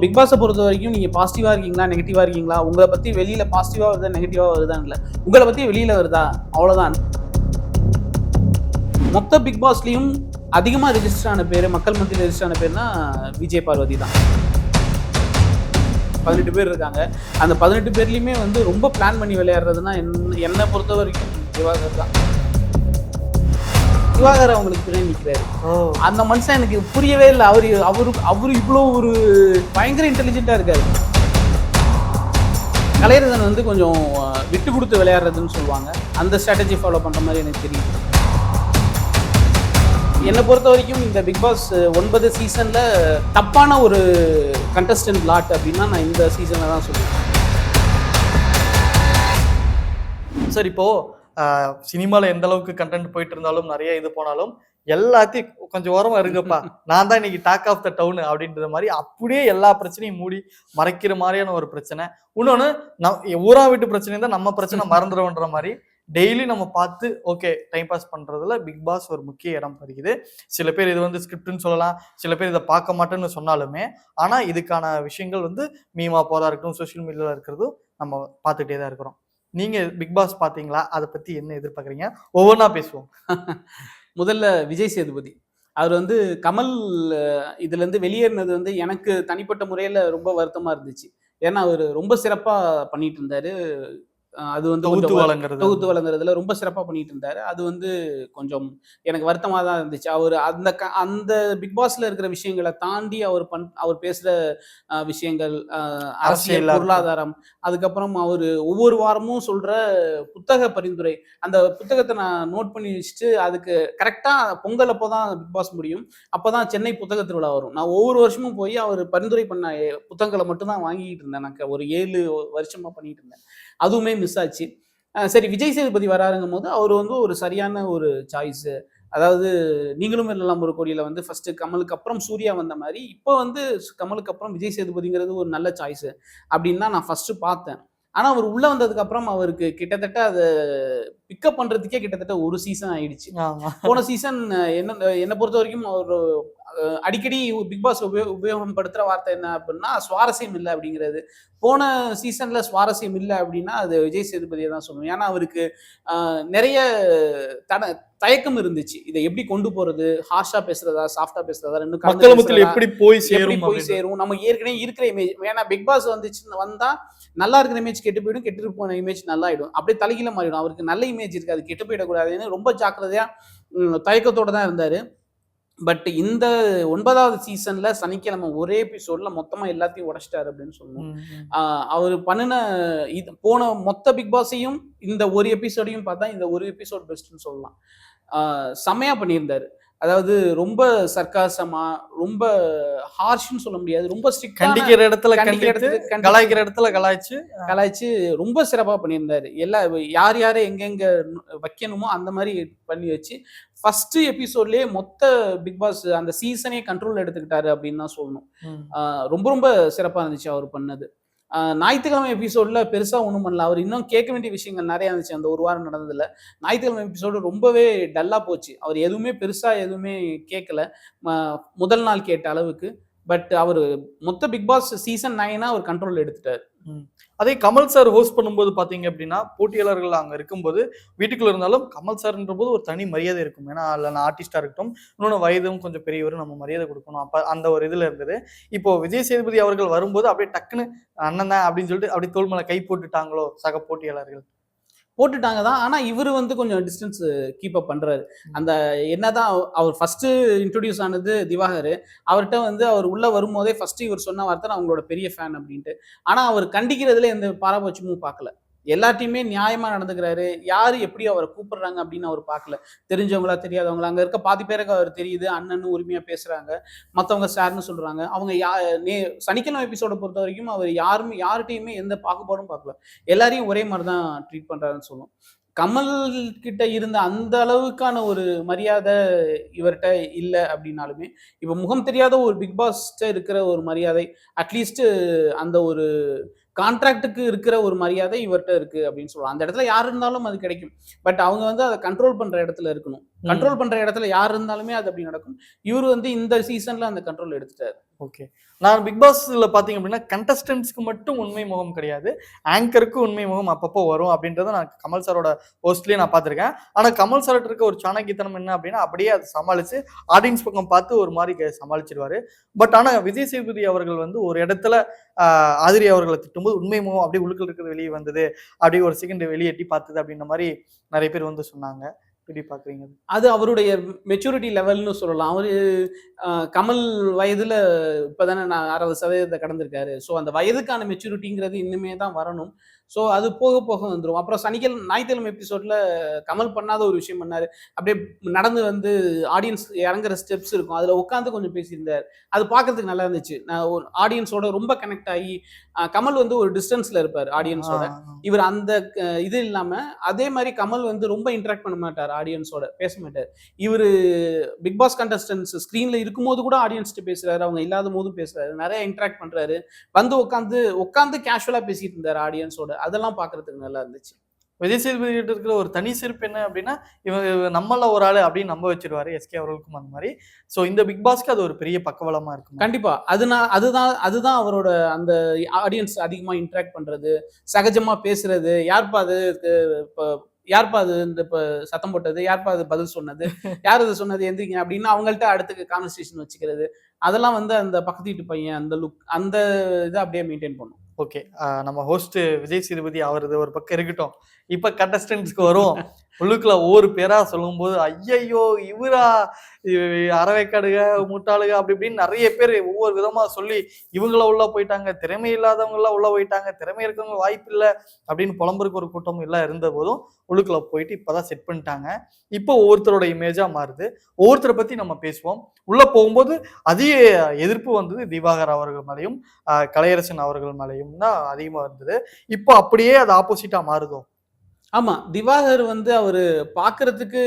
Big பாஸை பொறுத்த வரைக்கும் நீங்க பாசிட்டிவா இருக்கீங்களா நெகட்டிவா இருக்கீங்களா? உங்களை பத்தி வெளியில பாசிட்டிவா வருதா நெகட்டிவா வருதா இல்லை. உங்களை பத்தி வெளியில வருதா? அவ்வளவுதான். மொத்த பிக் பாஸ்லயும் அதிகமா ரெஜிஸ்டர் ஆன பேர் மக்கள் மத்தியில் ரெஜிஸ்டர் ஆன பேர்னா விஜய் பார்வதி தான். பதினெட்டு பேர் இருக்காங்க. அந்த பதினெட்டு பேர்லயுமே வந்து ரொம்ப பிளான் பண்ணி விளையாடுறதுன்னா என்ன என்னை பொறுத்த வரைக்கும் திவாகர் தான். திவாகர் அவங்களுக்கு நிற்கிறாரு அந்த மனுஷன் எனக்கு புரியவே இல்லை. அவர் அவரு அவரு இவ்வளோ ஒரு பயங்கர இன்டெலிஜென்ட்டாக இருக்காரு. கலையரசன் வந்து கொஞ்சம் விட்டு கொடுத்து விளையாடுறதுன்னு சொல்லுவாங்க. அந்த ஸ்ட்ராட்டஜி ஃபாலோ பண்ணுற மாதிரி எனக்கு தெரியும் என்னை பொறுத்த வரைக்கும் இந்த பிக் பாஸ் ஒன்பது சீசனில் தப்பான ஒரு கண்டஸ்டன்ட் லாட் அப்படின்னா நான் இந்த சீசனில் தான் சொல்லுவேன். சார் இப்போ சினிமால எந்த அளவுக்கு கண்டென்ட் போயிட்டு இருந்தாலும் நிறைய இது போனாலும் எல்லாத்தையும் கொஞ்சம் ஓரமா இருங்கப்பா. நான் தான் இன்னைக்கு டாக் ஆஃப் த டவுன் அப்படின்ற மாதிரி அப்படியே எல்லா பிரச்சனையும் மூடி மறைக்கிற மாதிரியான ஒரு பிரச்சனை. இன்னொன்னு நம் ஊரா வீட்டு பிரச்சனை தான் நம்ம பிரச்சனை மறந்துடும்ன்ற மாதிரி டெய்லி நம்ம பார்த்து ஓகே டைம் பாஸ் பண்றதுல பிக் பாஸ் ஒரு முக்கிய இடம் பறிக்குது சில பேர் இது வந்து ஸ்கிரிப்ட்னு சொல்லலாம் சில பேர் இதை பார்க்க மாட்டேன்னு சொன்னாலுமே ஆனா இதுக்கான விஷயங்கள் வந்து மீமா போதா இருக்கட்டும் சோஷியல் மீடியால இருக்கிறதும் நம்ம பார்த்துட்டே தான் இருக்கிறோம். நீங்க பிக் பாஸ் பாத்தீங்களா? அதை பத்தி என்ன எதிர்பார்க்குறீங்க? ஒவ்வொன்றா பேசுவோம். முதல்ல விஜய் சேதுபதி. அவர் வந்து கமல் இதுலேருந்து இதுல இருந்து வெளியேறினது வந்து எனக்கு தனிப்பட்ட முறையில ரொம்ப வருத்தமா இருந்துச்சு. ஏன்னா அவர் ரொம்ப சிறப்பாக பண்ணிட்டு இருந்தாரு. அது வந்து தொகுத்து வழங்குறது. தொகுத்து வழங்குறதுல ரொம்ப சிறப்பா பண்ணிட்டு இருந்தாரு அது வந்து கொஞ்சம் எனக்கு வருத்தமா தான் இருந்துச்சு. அவர் அந்த க- அந்த பிக் பாஸ்ல இருக்கிற விஷயங்களை தாண்டி அவர் பண் அவர் பேசுற விஷயங்கள் அரசியல். பொருளாதாரம் அதுக்கப்புறம் அவர் ஒவ்வொரு வாரமும் சொல்ற புத்தக பரிந்துரை அந்த புத்தகத்தை நான் நோட் பண்ணி வச்சுட்டு அதுக்கு கரெக்டா பொங்கல் அப்போ தான் பிக் பாஸ் முடியும். அப்பதான் சென்னை புத்தக திருவிழா வரும். நான் ஒவ்வொரு வருஷமும் போய் அவர் பரிந்துரை பண்ண புத்தகங்களை மட்டும் தான் வாங்கிட்டு இருந்தேன். எனக்கு ஒரு ஏழு வருஷமா பண்ணிட்டு இருந்தேன். அதுவுமே மிஸ் ஆச்சு. அஹ் சரி விஜய் சேதுபதி வராருங்கும் போது அவர் வந்து ஒரு சரியான ஒரு சாய்ஸ் அதாவது நீங்களும் இல்லலாம் ஒரு கோடியில வந்து ஃபர்ஸ்ட் கமலுக்கு அப்புறம் சூர்யா வந்த மாதிரி இப்போ வந்து கமலுக்கு அப்புறம் விஜய் சேதுபதிங்கிறது ஒரு நல்ல சாய்ஸ் அப்படின்னு தான் நான் ஃபர்ஸ்ட் பார்த்தேன். ஆனா அவர் உள்ள வந்ததுக்கு அப்புறம் அவருக்கு கிட்டத்தட்ட அதை பிக்கப் பண்றதுக்கே கிட்டத்தட்ட ஒரு சீசன் ஆயிடுச்சு. போன சீசன் என்ன என்னை பொறுத்த வரைக்கும் அஹ், அடிக்கடி பிக் பாஸ் உபயோ உபயோகப்படுத்துற வார்த்தை என்ன அப்படின்னா சுவாரஸ்யம் இல்லை அப்படிங்கிறது. போன சீசன்ல சுவாரஸ்யம் இல்லை அப்படின்னா அது விஜய் சேதுபதியை தான் சொல்லணும் ஏன்னா அவருக்கு நிறைய தட தயக்கம் இருந்துச்சு. இதை எப்படி கொண்டு போறது? ஹார்ஷா பேசுறதா? சாஃப்டா பேசுறதா? ரெண்டு மக்கள்? எப்படி போய் சேரும் போய். சேரும்? நம்ம ஏற்கனவே இருக்கிற இமேஜ் ஏன்னா பிக் பாஸ் வந்துச்சு வந்தா நல்லா இருக்கிற இமேஜ் கெட்டு போயிடும் கெட்டு போன இமேஜ் நல்லா ஆயிடும் அப்படியே தலைகீழ மாறிடும். அவருக்கு நல்ல இமேஜ் இருக்கு அது கெட்டு போயிடக்கூடாதுன்னு ரொம்ப ஜாக்கிரதையா ம், தயக்கத்தோட தான் இருந்தாரு. பட் இந்த ஒன்பதாவது சீசன்ல சனிக்கிழமை ஒரே எபிசோட்ல மொத்தமா எல்லாத்தையும் உடைச்சிட்டாரு அப்படின்னு சொல்லணும் அவர் பண்ணின இது போன மொத்த பிக் பாஸையும் இந்த ஒரு எபிசோடையும் பார்த்தா இந்த ஒரு எபிசோட் பெஸ்ட்னு சொல்லலாம். செம்மையா பண்ணியிருந்தாரு. அதாவது ரொம்ப சர்க்காசமா ரொம்ப ஹார்ஷ்னு சொல்ல முடியாது. ரொம்ப ஸ்ட்ரிக்ட் கண்டிக்கிற இடத்துல கண்டிக்கிற. கலாய்க்கிற இடத்துல கலாய்ச்சு கலாய்ச்சி ரொம்ப சிறப்பாக பண்ணியிருந்தாரு. எல்லா யார் யாரை எங்கெங்க வைக்கணுமோ அந்த மாதிரி பண்ணி வச்சு ஃபர்ஸ்ட் எபிசோட்லயே மொத்த பிக் பாஸ் அந்த சீசனே கண்ட்ரோல் எடுத்துக்கிட்டாரு அப்படின்னு தான் சொல்லணும். ரொம்ப ரொம்ப சிறப்பாக இருந்துச்சு அவர் பண்ணது. ஞாயிற்றுக்கிழமை எபிசோட்ல பெருசா ஒன்றும் பண்ணல. அவர் இன்னும் கேட்க வேண்டிய விஷயங்கள் நிறைய இருந்துச்சு. அந்த ஒரு வாரம் நடந்ததுல ஞாயிற்றுக்கிழமை எபிசோடு ரொம்பவே டல்லா போச்சு. அவர் எதுவுமே பெருசா எதுவுமே கேட்கல. முதல் நாள் கேட்ட அளவுக்கு. பட் அவர் மொத்த பிக் பாஸ் சீசன் நைனா அவர் கண்ட்ரோல் எடுத்துட்டாரு. அதே கமல் சார் ஹோஸ்ட் பண்ணும்போது பார்த்தீங்க அப்படின்னா போட்டியாளர்கள் அங்கே இருக்கும்போது வீட்டுக்குள்ள இருந்தாலும் கமல் சார்ன்ற போது ஒரு தனி மரியாதை இருக்கும். ஏன்னா அதில் ஆர்டிஸ்டாக இருக்கட்டும் இன்னொன்று வயதும் கொஞ்சம் பெரியவரும் நம்ம மரியாதை கொடுக்கணும். அப்போ அந்த ஒரு இதில் இருந்தது. இப்போ விஜய் சேதுபதி அவர்கள் வரும்போது அப்படியே டக்குன்னு அண்ணன் தான் அப்படின்னு சொல்லிட்டு அப்படியே தோல் கை போட்டுட்டாங்களோ சக போட்டியாளர்கள்? போட்டுட்டாங்க தான் ஆனால் இவர் வந்து கொஞ்சம் டிஸ்டன்ஸ் கீப் அப் பண்ணுறாரு அந்த என்னதான் அவர் ஃபர்ஸ்ட் இன்ட்ரடியூஸ் ஆனது திவாகர். அவர்கிட்ட வந்து அவர் உள்ளே வரும்போதே ஃபர்ஸ்ட் இவர் சொன்ன வார்த்தை நான் அவங்களோட பெரிய ஃபேன் அப்படின்ட்டு. ஆனால் அவர் கண்டிக்கிறதுல எந்த பாரபட்சமும் பார்க்கல. எல்லாத்தையுமே நியாயமாக நடந்துக்கிறாரு. யார் எப்படி அவரை கூப்பிடுறாங்க அப்படின்னு அவர் பார்க்கல. தெரிஞ்சவங்களா தெரியாதவங்களா அங்கே இருக்க பாதி பேருக்கு அவர் தெரியுது அண்ணன்னு உரிமையாக பேசுகிறாங்க மற்றவங்க சார்னு சொல்கிறாங்க அவங்க யா நே சனிக்கிழமை எபிசோடை பொறுத்த வரைக்கும் அவர் யாருமே யார்கிட்டையுமே எந்த பாகுபாடும் பார்க்கல. எல்லாரையும் ஒரே மாதிரி தான் ட்ரீட் பண்ணுறாருன்னு சொல்லும் கமல் கிட்ட இருந்த அந்த அளவுக்கான ஒரு மரியாதை இவர்கிட்ட இல்லை அப்படின்னாலுமே இப்போ முகம் தெரியாத ஒரு பிக் பாஸ்ட இருக்கிற ஒரு மரியாதை அட்லீஸ்ட் அந்த ஒரு கான்ட்ராக்டுக்கு இருக்கிற ஒரு மரியாதை இவர்கிட்ட இருக்கு அப்படின்னு சொல்லலாம் அந்த இடத்துல யார் இருந்தாலும் அது கிடைக்கும். பட் அவங்க வந்து அதை கண்ட்ரோல் பண்ற இடத்துல இருக்கணும். கண்ட்ரோல் பண்ற இடத்துல யார் இருந்தாலுமே அது அப்படி நடக்கும். இவர் வந்து இந்த சீசன்ல அந்த கண்ட்ரோல் எடுத்துட்டாரு. ஓகே நான் பிக் பாஸ்ல பாத்தீங்க அப்படின்னா கண்டஸ்டன்ஸ்க்கு மட்டும் உண்மை முகம் கிடையாது. ஆங்கருக்கு உண்மை முகம் அப்பப்போ வரும் அப்படின்றத நான் கமல் சாரோட போஸ்ட்லயே நான் பார்த்திருக்கேன் ஆனா கமல் சார்ட்ட இருக்க ஒரு சாணக்கித்தனம் என்ன அப்படின்னா அப்படியே அதை சமாளிச்சு ஆடியன்ஸ் பக்கம் பார்த்து ஒரு மாதிரி சமாளிச்சிருவாரு. பட் ஆனா விஜய் சேதுபதி அவர்கள் வந்து ஒரு இடத்துல ஆதிரி அவர்களை திட்டும்போது உண்மை முகம் அப்படியே உள்ளுக்குள்ள இருக்கிறது வெளியே வந்தது அப்படியே ஒரு செகண்ட் வெளியே எட்டி பார்த்தது அப்படின்ற மாதிரி நிறைய பேர் வந்து சொன்னாங்க. எப்படி பார்க்குறீங்க அது அவருடைய மெச்சூரிட்டி லெவல்னு சொல்லலாம். அவர் கமல் வயதில் இப்போ தானே நான் அறுபது சதவீதத்தை கடந்திருக்காரு. ஸோ அந்த வயதுக்கான மெச்சூரிட்டிங்கிறது இன்னுமே தான் வரணும். ஸோ அது போக போக வந்துடும் அப்புறம் சனிக்கிழமை ஞாயிற்றுக்கிழமை எபிசோட்ல கமல் பண்ணாத ஒரு விஷயம் பண்ணாரு. அப்படியே நடந்து வந்து ஆடியன்ஸ் இறங்குற ஸ்டெப்ஸ் இருக்கும். அதுல உட்காந்து கொஞ்சம் பேசியிருந்தார். அது பார்க்கறதுக்கு நல்லா இருந்துச்சு. நான் ஒரு ஆடியன்ஸோட ரொம்ப கனெக்ட் ஆகி கமல் வந்து ஒரு டிஸ்டன்ஸ்ல இருப்பார் ஆடியன்ஸோட இவர் அந்த இது இல்லாம அதே மாதிரி கமல் வந்து ரொம்ப இன்டராக்ட் பண்ண மாட்டார் ஆடியன்ஸோட பேச மாட்டார். இவர் பிக் பாஸ் கண்டஸ்டன்ஸ் ஸ்க்ரீன்ல இருக்கும்போது கூட ஆடியன்ஸ்ட்டு பேசுறாரு. அவங்க இல்லாத போதும் பேசுறாரு. நிறைய இன்டராக்ட் பண்றாரு. வந்து உட்காந்து உட்காந்து கேஷுவலா பேசிட்டு இருந்தாரு ஆடியன்ஸோட அதெல்லாம் பார்க்கிறதுக்கு நல்லா இருந்துச்சு. விஜய் சேதுபதி கிட்ட இருக்கிற ஒரு தனி சிறப்பு என்ன அப்படின்னா இவன் நம்மள ஒரு ஆளு அப்படின்னு நம்ப வச்சிருவாரு எஸ்கே அவர்களுக்கும் அந்த மாதிரி. சோ இந்த பிக் பாஸ்க்கு அது ஒரு பெரிய பக்கபலமா இருக்கும்? கண்டிப்பா. அதுனா அதுதான் அதுதான் அவரோட அந்த ஆடியன்ஸ் அதிகமா இன்டராக்ட் பண்றது சகஜமா பேசுறது யார்ப்பா அது இப்போ யார்ப்பா அது இந்த இப்போ சத்தம் போட்டது யார்ப்பா அது பதில் சொன்னது யார் அது சொன்னது எந்திரிங்க அப்படின்னு அவங்கள்ட்ட அடுத்து கான்வர்சேஷன் வச்சுக்கிறது அதெல்லாம் வந்து அந்த பக்கத்து வீட்டு பையன் அந்த லுக் அந்த இதை அப்படியே மெயின்டைன் பண்ணும். ஓகே நம்ம ஹோஸ்ட் விஜய் சேதுபதி அவரது ஒரு பக்கம் இருக்கட்டும். இப்ப கண்டஸ்டன்ஸ்க்கு வரும். உள்ளுக்குள்ள ஒவ்வொரு பேரா சொல்லும்போது ஐயையோ இவரா அறவைக்காடுக முட்டாளுக அப்படி இப்படின்னு நிறைய பேர் ஒவ்வொரு விதமா சொல்லி இவங்கள உள்ள போயிட்டாங்க திறமை இல்லாதவங்க எல்லாம் உள்ள போயிட்டாங்க திறமை இருக்கவங்க வாய்ப்பு இல்லை அப்படின்னு புலம்பருக்கு ஒரு கூட்டம் எல்லாம் இருந்த போதும் உள்ளுக்குள்ள போயிட்டு இப்பதான் செட் பண்ணிட்டாங்க. இப்போ ஒவ்வொருத்தரோட இமேஜா மாறுது. ஒவ்வொருத்தரை பத்தி நம்ம பேசுவோம். உள்ள போகும்போது அதிக எதிர்ப்பு வந்தது திவாகர் அவர்கள் மேலையும் கலையரசன் அவர்கள் மேலையும் தான் அதிகமா இருந்தது. இப்போ அப்படியே அது ஆப்போசிட்டா மாறுதோ? ஆமா திவாகர் வந்து அவரு பார்க்கிறதுக்கு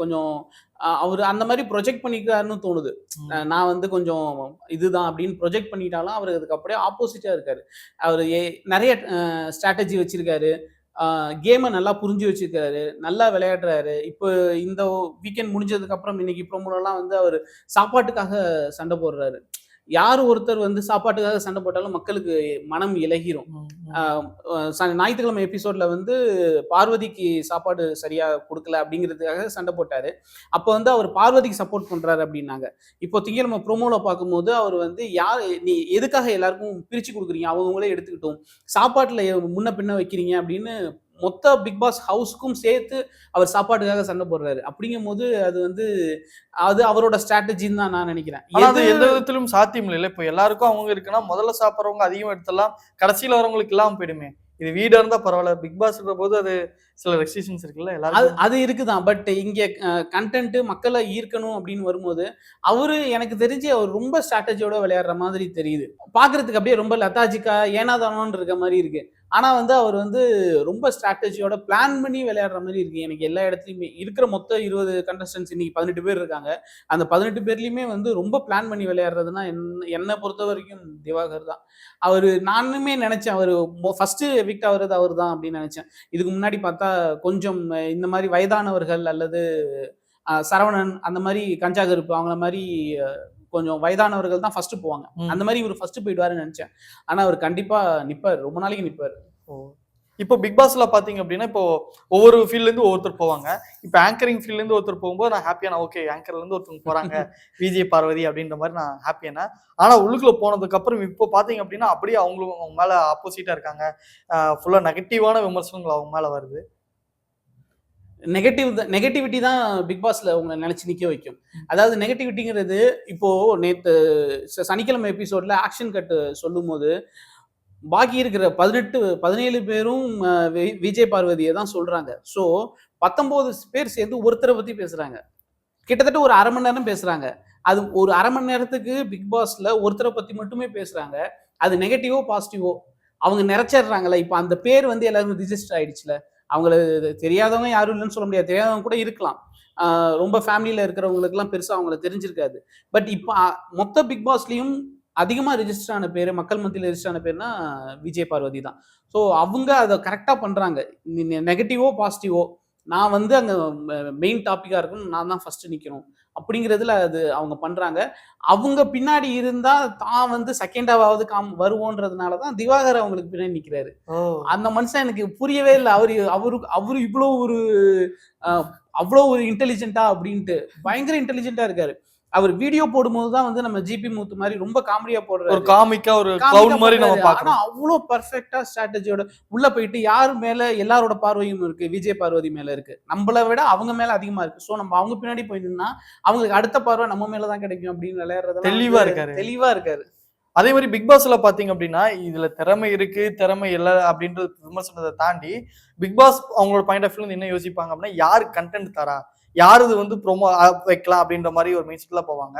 கொஞ்சம் அவரு அந்த மாதிரி ப்ரொஜெக்ட் பண்ணிக்கிறாருன்னு தோணுது. நான் வந்து கொஞ்சம் இதுதான் அப்படின்னு ப்ரொஜெக்ட் பண்ணிட்டாலும் அவர் அதுக்கு அப்படியே ஆப்போசிட்டா இருக்காரு. அவர் நிறைய ஸ்ட்ராட்டஜி வச்சிருக்காரு. கேமை நல்லா புரிஞ்சு வச்சிருக்காரு. நல்லா விளையாடுறாரு. இப்போ இந்த வீக்கெண்ட் முடிஞ்சதுக்கு அப்புறம் இன்னைக்கு ப்ரோமோலாம் வந்து அவர் சாப்பாட்டுக்காக சண்டை போடுறாரு. யார் ஒருத்தர் வந்து சாப்பாட்டுக்காக சண்டை போட்டாலும் மக்களுக்கு மனம் இலகிரும். ஞாயிற்றுக்கிழமை எபிசோட்ல வந்து பார்வதிக்கு சாப்பாடு சரியா கொடுக்கல அப்படிங்கிறதுக்காக சண்டை போட்டாரு. அப்போ வந்து அவர் பார்வதிக்கு சப்போர்ட் பண்றாரு அப்படின்னாங்க. இப்போ திங்கக்கிழமை ப்ரோமோல பார்க்கும்போது அவர் வந்து யார் நீ எதுக்காக எல்லாருக்கும் பிரிச்சு கொடுக்குறீங்க? அவங்கவுங்களே எடுத்துக்கிட்டோம். சாப்பாட்டுல முன்ன பின்ன வைக்கிறீங்க அப்படின்னு மொத்த பிக் பாஸ் ஹவுஸ்க்கும் சேர்த்து அவர் சாப்பாட்டுக்காக சண்டை போடுறாரு. அப்படிங்கும் போது அது வந்து அது அவரோட ஸ்ட்ராட்டஜின்னு தான் நான் நினைக்கிறேன். அது எந்த விதத்திலும் சாத்தியம் இல்லை. இப்போ எல்லாருக்கும் அவங்க இருக்குன்னா முதல்ல சாப்பிட்றவங்க அதிகம் எடுத்துடலாம் கடைசியில வரவங்களுக்கு இல்லாம போயிடுமே. இது வீடா இருந்தா பரவாயில்ல. பிக் பாஸ் போது அது சில ரெஸ்ட்ரிக்ஷன்ஸ் இருக்குல்ல அது எல்லாரும் அது இருக்குதான். பட் இங்கே கண்டென்ட் மக்களை ஈர்க்கணும் அப்படின்னு வரும்போது அவரு எனக்கு தெரிஞ்சு அவர் ரொம்ப ஸ்ட்ராட்டஜியோட விளையாடுற மாதிரி தெரியுது. பாக்குறதுக்கு அப்படியே ரொம்ப லத்தாஜிக்கா ஏனாதானோன்னு இருக்க மாதிரி இருக்கு. ஆனா வந்து அவர் வந்து ரொம்ப ஸ்ட்ராட்டஜியோட பிளான் பண்ணி விளையாடுற மாதிரி இருக்கு. எனக்கு எல்லா இடத்துலையுமே இருக்கிற மொத்த இருபது கண்டஸ்டன்ஸ் இன்னைக்கு பதினெட்டு பேர் இருக்காங்க. அந்த பதினெட்டு பேர்லயுமே வந்து ரொம்ப பிளான் பண்ணி விளையாடுறதுன்னா என்ன என்னை பொறுத்த வரைக்கும் திவாகர் தான். அவர் நானுமே நினைச்சேன் அவர் ஃபர்ஸ்ட் எவிக்ட் ஆகுறது அவர் தான் அப்படின்னு நினைச்சேன். இதுக்கு முன்னாடி பார்த்தா கொஞ்சம் இந்த மாதிரி வயதானவர்கள் அல்லது சரவணன் அந்த மாதிரி கஞ்சா கருப்பு அவங்கள மாதிரி கொஞ்சம் வயதானவர்கள் தான் ஃபர்ஸ்ட் போவாங்க. அந்த மாதிரி இவர் ஃபர்ஸ்ட் போயிடுவாருன்னு நினைச்சேன். ஆனா அவர் கண்டிப்பா நிப்பார். ரொம்ப நாளைக்கு நிப்பார். இப்போ பிக் பாஸ்ல பாத்தீங்க அப்படின்னா இப்போ ஒவ்வொரு ஃபீல்ட்ல இருந்து ஒவ்வொருத்தர் போவாங்க. இப்போ ஆங்கரிங் ஃபீல்ட்ல இருந்து ஒருத்தர் போகும்போது நான் ஹாப்பியான ஓகே ஆங்கர்ல இருந்து ஒருத்தவங்க போறாங்க. விஜய் பார்வதி அப்படின்ற மாதிரி நான் ஹாப்பியான ஆனா உள்ளுக்குள்ள போனதுக்கு அப்புறம் இப்போ பாத்தீங்க அப்படின்னா அப்படியே அவங்களும் அவங்க மேல ஆப்போசிட்டா இருக்காங்க. ஃபுல்லா நெகட்டிவான விமர்சனங்கள் அவங்க மேல வருது. நெகட்டிவ் நெகட்டிவிட்டி தான் பிக் பாஸ்ல உங்களை நினைச்சு நிக்க வைக்கும். அதாவது நெகட்டிவிட்டிங்கிறது இப்போ நேத்து ச- சனிக்கிழமை எபிசோட்ல ஆக்ஷன் கட் சொல்லும் போது பாக்கி இருக்கிற பதினெட்டு பதினேழு பேரும் வி- விஜய் பார்வதியை தான் சொல்றாங்க. ஸோ பத்தொன்பது பேர் சேர்ந்து ஒருத்தரை பத்தி பேசுறாங்க. கிட்டத்தட்ட ஒரு அரை மணி நேரம் பேசுறாங்க. அது ஒரு அரை மணி நேரத்துக்கு பிக் பாஸ்ல ஒருத்தரை பத்தி மட்டுமே பேசுறாங்க. அது நெகட்டிவோ பாசிட்டிவோ அவங்க நிறைச்சிடுறாங்களே இப்போ அந்த பேர் வந்து எல்லாருக்கும் ரிஜிஸ்டர் ஆயிடுச்சுல. அவங்கள தெரியாதவங்க யாரும் இல்லைன்னு சொல்ல முடியாது. தெரியாதவங்க கூட இருக்கலாம். ரொம்ப ஃபேமிலியில் இருக்கிறவங்களுக்குலாம் பெருசாக அவங்கள தெரிஞ்சிருக்காது. பட் இப்போ மொத்த பிக் பாஸ்லேயும் அதிகமாக ரிஜிஸ்டர் ஆன பேர் மக்கள் மத்தியில் ரிஜிஸ்டர் ஆன பேர்னா விஜய் பார்வதி தான். ஸோ அவங்க அதை கரெக்டாக பண்ணுறாங்க நெகட்டிவோ பாசிட்டிவோ நான் வந்து அங்கே மெயின் டாப்பிக்காக இருக்கணும். நான் தான் ஃபஸ்ட்டு நிற்கணும் அப்படிங்கிறதுல அது அவங்க பண்றாங்க. அவங்க பின்னாடி இருந்தா தான் வந்து செகண்டாவது காம் வருவோன்றதுனால தான் திவாகர் அவங்களுக்கு பின்னாடி நிக்கிறாரு. ஓ. அந்த மனுஷன் எனக்கு புரியவே இல்லை. அவரு அவரு அவரு இவ்வளோ ஒரு அவ்வளோ ஒரு இன்டெலிஜென்ட்டா அப்படின்ட்டு. பயங்கர இன்டெலிஜென்ட்டா இருக்காரு. அவர் வீடியோ போடும்போது தான் வந்து நம்ம ஜிபி மூத்து மாதிரி ரொம்ப காமெடியா ஒரு போடுறாரு. காமிக்கா ஒரு கிளவுட் மாதிரி நம்ம போடுறாரு. ஆனா பாக்குறோம் அவ்வளோ பர்ஃபெக்டா ஸ்ட்ராட்டஜியோட உள்ள போயிட்டு யார் மேல எல்லாரோட பார்வையும் இருக்கு? விஜய் பார்வதி மேல இருக்கு. நம்மள விட அவங்க மேல அதிகமா இருக்கு. சோ நம்ம அவங்க பின்னாடி போய் நின்னா அவங்களுக்கு அடுத்த பார்வை நம்ம மேல தான் கிடைக்கும் அப்படின்னு விளையாடுறது தெளிவா இருக்காரு. தெளிவா இருக்காரு. அதே மாதிரி பிக் பாஸ்ல பாத்தீங்க அப்படின்னா இதுல திறமை இருக்கு திறமை இல்ல அப்படின்ற விமர்சனத்தை தாண்டி பிக் பாஸ் அவங்களோட பாயிண்ட் ஆஃப் வியூ என்ன யோசிப்பாங்க அப்படின்னா யாரு கண்டென்ட் தரா? யாருது வந்து ப்ரோமோ வைக்கலாம் அப்படின்ற மாதிரி ஒரு மைண்ட் செட்ல போவாங்க.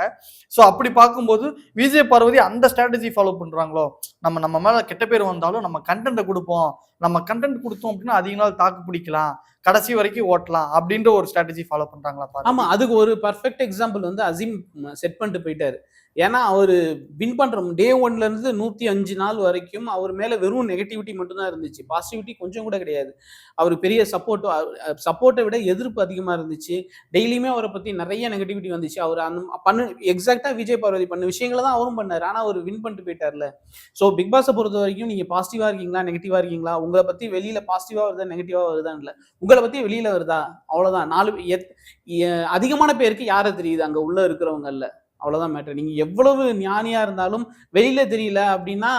ஸோ அப்படி பார்க்கும்போது விஜய் பார்வதி அந்த ஸ்ட்ராட்டஜி ஃபாலோ பண்றாங்களோ? நம்ம நம்ம மேல கெட்ட பேர் வந்தாலும் நம்ம கண்டென்ட்டை கொடுப்போம். நம்ம கண்டென்ட் கொடுத்தோம் அப்படின்னா அதிக நாள் தாக்கு பிடிக்கலாம். கடைசி வரைக்கும் ஓட்டலாம் அப்படின்ற ஒரு ஸ்ட்ராட்டஜி ஃபாலோ பண்றாங்களா பாருங்க ஆமா அதுக்கு ஒரு பர்ஃபெக்ட் எக்ஸாம்பிள் வந்து அசீம் செட் பண்ணிட்டு போயிட்டாரு. ஏன்னா அவர் வின் பண்ணுற டே ஒன்லேருந்து நூற்றி அஞ்சு நாள் வரைக்கும் அவர் மேலே வெறும் நெகட்டிவிட்டி மட்டும்தான் இருந்துச்சு. பாசிட்டிவிட்டி கொஞ்சம் கூட கிடையாது. அவர் பெரிய சப்போர்ட் சப்போர்ட்டை விட எதிர்ப்பு அதிகமாக இருந்துச்சு. டெய்லியுமே அவரை பற்றி நிறைய நெகட்டிவிட்டி வந்துச்சு. அவர் அந்த பண்ணு எக்ஸாக்டாக விஜய் பார்வதி பண்ண விஷயங்களை தான் அவரும் பண்ணார். ஆனால் அவர் வின் பண்ணிட்டு போயிட்டார்ல. ஸோ பிக் பாஸை பொறுத்த வரைக்கும் நீங்கள் பாசிட்டிவாக இருக்கீங்களா நெகட்டிவாக இருக்கீங்களா? உங்களை பற்றி வெளியில் பாசிட்டிவாக வருதா நெகட்டிவாக வருதான்னு இல்லை. உங்களை பற்றி வெளியில் வருதா? அவ்வளோதான் நாலு எத்- அதிகமான பேருக்கு யாரை தெரியுது? அங்கே உள்ளே இருக்கிறவங்கல்ல. அவ்வளோதான் மேட்டர் நீங்கள் எவ்வளவு ஞானியாக இருந்தாலும் வெளியில் தெரியல அப்படின்னா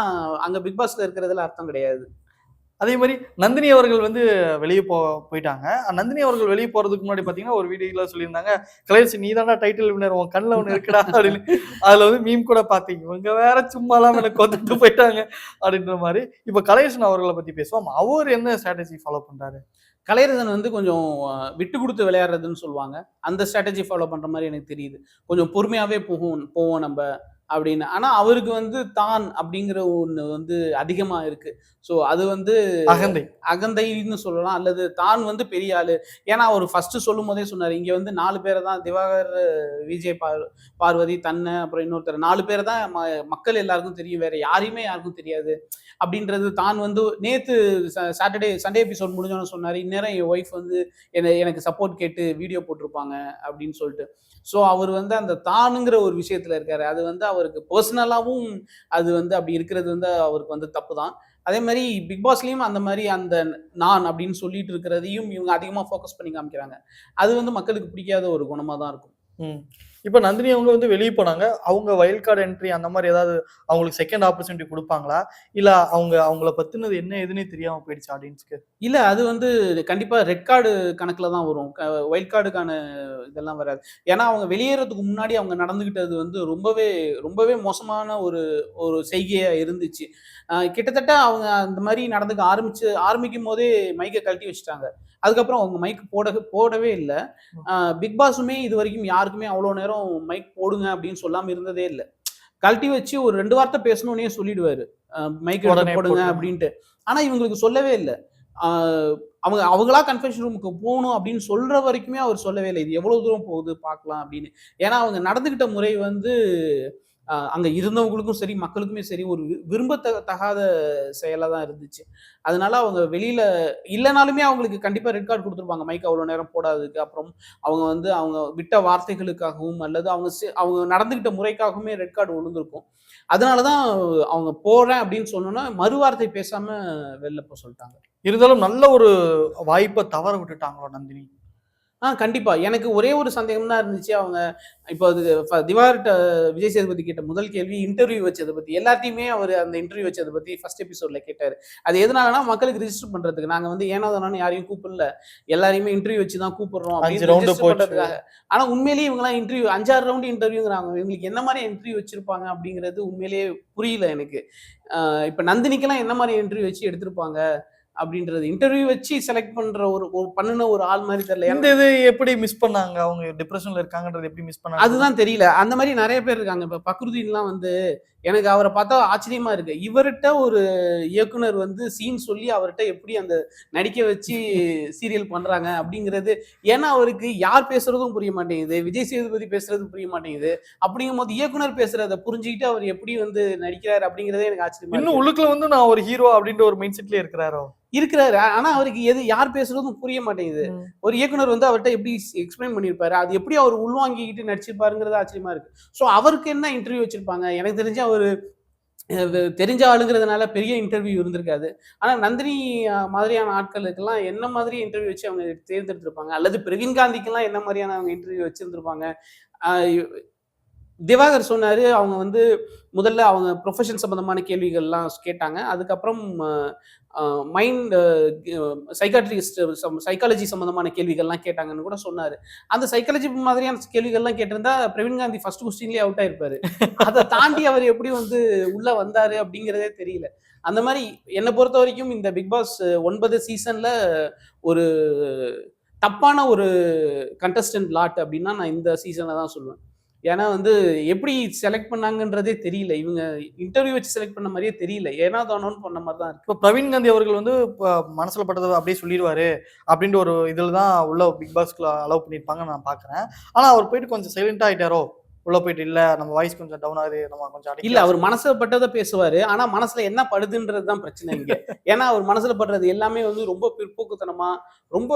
அங்கே பிக் பாஸ்ல இருக்கிறதுல அர்த்தம் கிடையாது. அதே மாதிரி நந்தினி அவர்கள் வந்து வெளியே போ போயிட்டாங்க. நந்தினி அவர்கள் வெளியே போறதுக்கு முன்னாடி பாத்தீங்கன்னா ஒரு வீடியோல சொல்லியிருந்தாங்க கலையரசி நீ தானா டைட்டில் வினர் உன் கண்ணில் ஒன்று இருக்குடா அப்படின்னு. அதுல வந்து மீம் கூட பார்த்தீங்க இவங்க வேற சும்மாலாம் எனக்கு கொண்டுட்டு போயிட்டாங்க அப்படின்ற மாதிரி. இப்போ கலையரசன் அவர்களை பத்தி பேசுவோம். அவர் என்ன ஸ்ட்ராட்டஜி ஃபாலோ பண்றாரு? கலையரசன் வந்து கொஞ்சம் விட்டு கொடுத்து விளையாடுறதுன்னு சொல்லுவாங்க. அந்த ஸ்ட்ராட்டஜி ஃபாலோ பண்ணுற மாதிரி எனக்கு தெரியுது. கொஞ்சம் பொறுமையாகவே போகும் போவோம் நம்ம அப்படின்னு. ஆனா அவருக்கு வந்து தான் அப்படிங்கிற ஒண்ணு வந்து அதிகமா இருக்கு. ஸோ அது வந்து அகந்தை. அகந்தைன்னு சொல்லலாம். அல்லது தான் வந்து பெரிய ஆளு. ஏன்னா அவர் ஃபர்ஸ்ட் சொல்லும் போதே சொன்னாரு இங்க வந்து நாலு பேரை தான் திவாகர் விஜய் பார் பார்வதி தன்னை அப்புறம் இன்னொருத்தர். நாலு பேரை தான் ம- மக்கள் எல்லாருக்கும் தெரியும். வேற யாரையுமே யாருக்கும் தெரியாது. அப்படின்றது தான் வந்து நேத்து சாட்டர்டே சண்டே எபிசோட் முடிஞ்சோன்னு சொன்னாரு இந்நேரம் என் ஒய்ஃப் வந்து என்னை எனக்கு சப்போர்ட் கேட்டு வீடியோ போட்டிருப்பாங்க. அப்படின்னு சொல்லிட்டு. ஸோ அவர் வந்து அந்த தானுங்கிற ஒரு விஷயத்துல இருக்காரு. அது வந்து அவருக்கு பர்சனலாகவும் அது வந்து அப்படி இருக்கிறது வந்து அவருக்கு வந்து தப்பு தான் அதே மாதிரி பிக் பாஸ்லேயும் அந்த மாதிரி அந்த நான் அப்படின்னு சொல்லிட்டு இருக்கிறதையும் இவங்க அதிகமாக ஃபோக்கஸ் பண்ணி காமிக்கிறாங்க. அது வந்து மக்களுக்கு பிடிக்காத ஒரு குணமாக தான் இருக்கும் இப்போ நந்தினி அவங்க வந்து வெளியே போனாங்க. அவங்க வைல்ட் கார்டு என்ட்ரி அந்த மாதிரி ஏதாவது அவங்களுக்கு செகண்ட் ஆப்பர்ச்சுனிட்டி கொடுப்பாங்களா? இல்லை அவங்க அவங்கள பத்தினது என்ன எதுன்னு தெரியாம போயிடுச்சு ஆடியன்ஸ்க்கு இல்லை அது வந்து கண்டிப்பாக ரெட் கார்டு கணக்கில் தான் வரும். ஒயிட் கார்டுக்கான இதெல்லாம் வராது. ஏன்னா அவங்க வெளியேறதுக்கு முன்னாடி அவங்க நடந்துக்கிட்டது வந்து ரொம்பவே ரொம்பவே மோசமான ஒரு ஒரு செய்கையாக இருந்துச்சு. கிட்டத்தட்ட அவங்க அந்த மாதிரி நடந்துக்க ஆரம்பிச்சு ஆரம்பிக்கும் போதே மைக்கை கழட்டி வச்சுட்டாங்க. அதுக்கப்புறம் அவங்க மைக் போட போடவே இல்லை. பிக் பாஸுமே இது வரைக்கும் யாருக்குமே அவ்வளோ நேரம் மைக் போடுங்க அப்படின்னு சொல்லாம இருந்ததே இல்லை. கழட்டி வச்சு ஒரு ரெண்டு வார்த்தை பேசணுன்னே சொல்லிடுவாரு. மைக் போடுங்க. அப்படின்ட்டு. ஆனா இவங்களுக்கு சொல்லவே இல்லை. அவங்க அவங்களா கன்ஃபெஷன் ரூமுக்கு போகணும் அப்படின்னு சொல்ற வரைக்குமே அவர் சொல்லவே இல்லை. இது எவ்வளவு தூரம் போகுது பார்க்கலாம் அப்படின்னு. ஏன்னா அவங்க நடந்துகிட்ட முறை வந்து அங்கே இருந்தவங்களுக்கும் சரி மக்களுக்குமே சரி ஒரு வி- செயலாக தகாத தான் இருந்துச்சு. அதனால அவங்க வெளியில் இல்லைனாலுமே அவங்களுக்கு கண்டிப்பாக ரெட் கார்டு கொடுத்துருப்பாங்க. மைக் அவ்வளோ நேரம் போடாததுக்கு அப்புறம் அவங்க வந்து அவங்க விட்ட வார்த்தைகளுக்காகவும் அல்லது அவங்க செ- அவங்க நடந்துக்கிட்ட முறைக்காகவுமே ரெட் கார்டு விழுந்திருக்கும். அதனாலதான் அவங்க போகிறேன் அப்படின்னு சொன்னோன்னா மறுவார்த்தை பேசாமல் வெளில போக சொல்லிட்டாங்க. இருந்தாலும் நல்ல ஒரு வாய்ப்பை தவற விட்டுட்டாங்களோ நந்தினி? ஆ கண்டிப்பா. எனக்கு ஒரே ஒரு சந்தேகம் தான் இருந்துச்சு. அவங்க இப்போ அது திவாகர்ட்ட விஜய் சேதுபதி கேட்ட முதல் கேள்வி இன்டர்வியூ வச்சதை பத்தி. எல்லாத்தையுமே அவர் அந்த இன்டர்வியூ வச்சதை பத்தி ஃபர்ஸ்ட் எபிசோட்ல கேட்டாரு. அது எதனாலனா மக்களுக்கு ரிஜிஸ்டர் பண்றதுக்கு. நாங்க வந்து ஏனோ தானோன்னு யாரையும் கூப்பிடல. எல்லாரையுமே இன்டர்வியூ வச்சு தான் கூப்பிடுறோம் அப்படின்னு. பண்றதுக்காக. ஆனா உண்மையிலேயே இவங்கலாம் இன்டர்வியூ அஞ்சாறு ரவுண்டு இன்டர்வியூங்கிறாங்க இவங்களுக்கு என்ன மாதிரி இன்டர்வியூ வச்சிருப்பாங்க அப்படிங்கிறது உண்மையிலேயே புரியல எனக்கு. ஆஹ் இப்ப நந்தினிக்கெல்லாம் என்ன மாதிரி இன்டர்வியூ வச்சு எடுத்திருப்பாங்க? அப்படின்றது இன்டர்வியூ வச்சு செலக்ட் பண்ற ஒரு ஒரு பண்ணுன ஒரு ஆள் மாதிரி தெரியல. இந்த இது எப்படி மிஸ் பண்ணாங்க? அவங்க டிப்ரெஷன்ல இருக்காங்கன்றது எப்படி மிஸ் பண்ணாங்க? அதுதான் தெரியல. அந்த மாதிரி நிறைய பேர் இருக்காங்க. இப்ப பக்ருதீன்லாம் வந்து எனக்கு அவரை பார்த்தா ஆச்சரியமா இருக்கு. இவர்கிட்ட ஒரு இயக்குனர் வந்து சீன் சொல்லி அவர்கிட்ட எப்படி அந்த நடிக்க வச்சு சீரியல் பண்றாங்க அப்படிங்கிறது ஏன்னா அவருக்கு யார் பேசுறதும் புரிய மாட்டேங்குது. விஜய் சேதுபதி பேசுறது புரிய மாட்டேங்குது. அப்படிங்கும் போது இயக்குனர் பேசுறத புரிஞ்சுக்கிட்டு அவர் எப்படி வந்து நடிக்கிறாரு அப்படிங்கறதே எனக்கு ஆச்சரியமா இன்னும். உள்ளுக்குள்ள வந்து நான் ஒரு ஹீரோ அப்படின்ற ஒரு மைண்ட் செட்லயே இருக்கிறாரோ? இருக்கிறாரு. ஆனா அவருக்கு எது யார் பேசுறதும் புரிய மாட்டேங்குது. ஒரு இயக்குனர் வந்து அவர்கிட்ட எப்படி எக்ஸ்பிளைன் பண்ணியிருப்பாரு? அது எப்படி அவர் உள்வாங்கிக்கிட்டு நடிச்சிருப்பாருங்கிறது ஆச்சரியமா இருக்கு. ஸோ அவருக்கு என்ன இன்டர்வியூ வச்சிருப்பாங்க? எனக்கு தெரிஞ்ச அவர் தெரிஞ்ச ஆளுங்கிறதுனால பெரிய இன்டர்வியூ இருந்திருக்காது. ஆனா நந்தினி மாதிரியான ஆட்களுக்கெல்லாம் என்ன மாதிரி இன்டர்வியூ வச்சு அவங்க தேர்ந்தெடுத்திருப்பாங்க? அல்லது பிரவீன் காந்திக்கெல்லாம் என்ன மாதிரியான அவங்க இன்டர்வியூ வச்சிருந்திருப்பாங்க? திவாகர் சொன்னார் அவங்க வந்து முதல்ல அவங்க ப்ரொஃபஷன் சம்மந்தமான கேள்விகள்லாம் கேட்டாங்க. அதுக்கப்புறம் மைண்ட் சைக்காட்ரிஸ்ட் சைக்காலஜி சம்மந்தமான கேள்விகள்லாம் கேட்டாங்கன்னு கூட சொன்னார். அந்த சைக்காலஜி மாதிரியான கேள்விகள்லாம் கேட்டிருந்தா பிரவீன் காந்தி ஃபர்ஸ்ட் கொஸ்டின்லேயே அவுட் ஆயிருப்பாரு. அதை தாண்டி அவர் எப்படி வந்து உள்ளே வந்தார் அப்படிங்கிறதே தெரியல. அந்த மாதிரி என்னை பொறுத்த வரைக்கும் இந்த பிக் பாஸ் ஒன்பது சீசனில் ஒரு தப்பான ஒரு கண்டஸ்டன்ட் லாட் அப்படின்னா நான் இந்த சீசனில் தான் சொல்லுவேன். ஏன்னா வந்து எப்படி செலக்ட் பண்ணாங்கன்றதே தெரியல. இவங்க இன்டர்வியூ வச்சு செலக்ட் பண்ண மாதிரியே தெரியல. ஏன்னா தானோன்னு பண்ண மாதிரி தான் இருக்கு. இப்போ பிரவீன் காந்தி அவர்கள் வந்து இப்போ மனசுல பட்டதை அப்படியே சொல்லிடுவாரு அப்படின்ற ஒரு இதில் தான் உள்ள பிக் பாஸ்க்குள்ள அலோவ் பண்ணியிருப்பாங்கன்னு நான் பார்க்குறேன். ஆனா அவர் போயிட்டு கொஞ்சம் சைலண்டா ஆயிட்டாரோ? உள்ள போயிட்டு இல்ல நம்ம வாய்ஸ் கொஞ்சம் டவுன் ஆகுது நம்ம கொஞ்சம் இல்ல அவர் மனசுல பட்டதை பேசுவாரு. ஆனா மனசுல என்ன படுதுன்றது தான் பிரச்சனை இங்க. ஏன்னா அவர் மனசுல படுறது எல்லாமே வந்து ரொம்ப பிற்போக்குத்தனமா ரொம்ப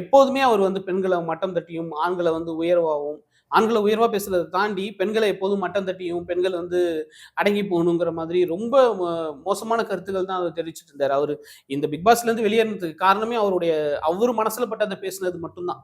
எப்போதுமே அவர் வந்து பெண்களை மட்டம் தட்டியும் ஆண்களை வந்து உயர்வாகவும் ஆண்களை உயர்வாக பேசுறதை தாண்டி பெண்களை எப்போதும் மட்டம் தட்டியும் பெண்கள் வந்து அடங்கி போகணுங்கிற மாதிரி ரொம்ப மோ- மோசமான கருத்துக்கள் தான் அவர் தெரிவிச்சிட்டு இருந்தார். அவர் இந்த பிக் பாஸ்ல வெளியேறதுக்கு காரணமே அவருடைய அவர் பட்டு பட்டதை பேசுனது மட்டும்தான்.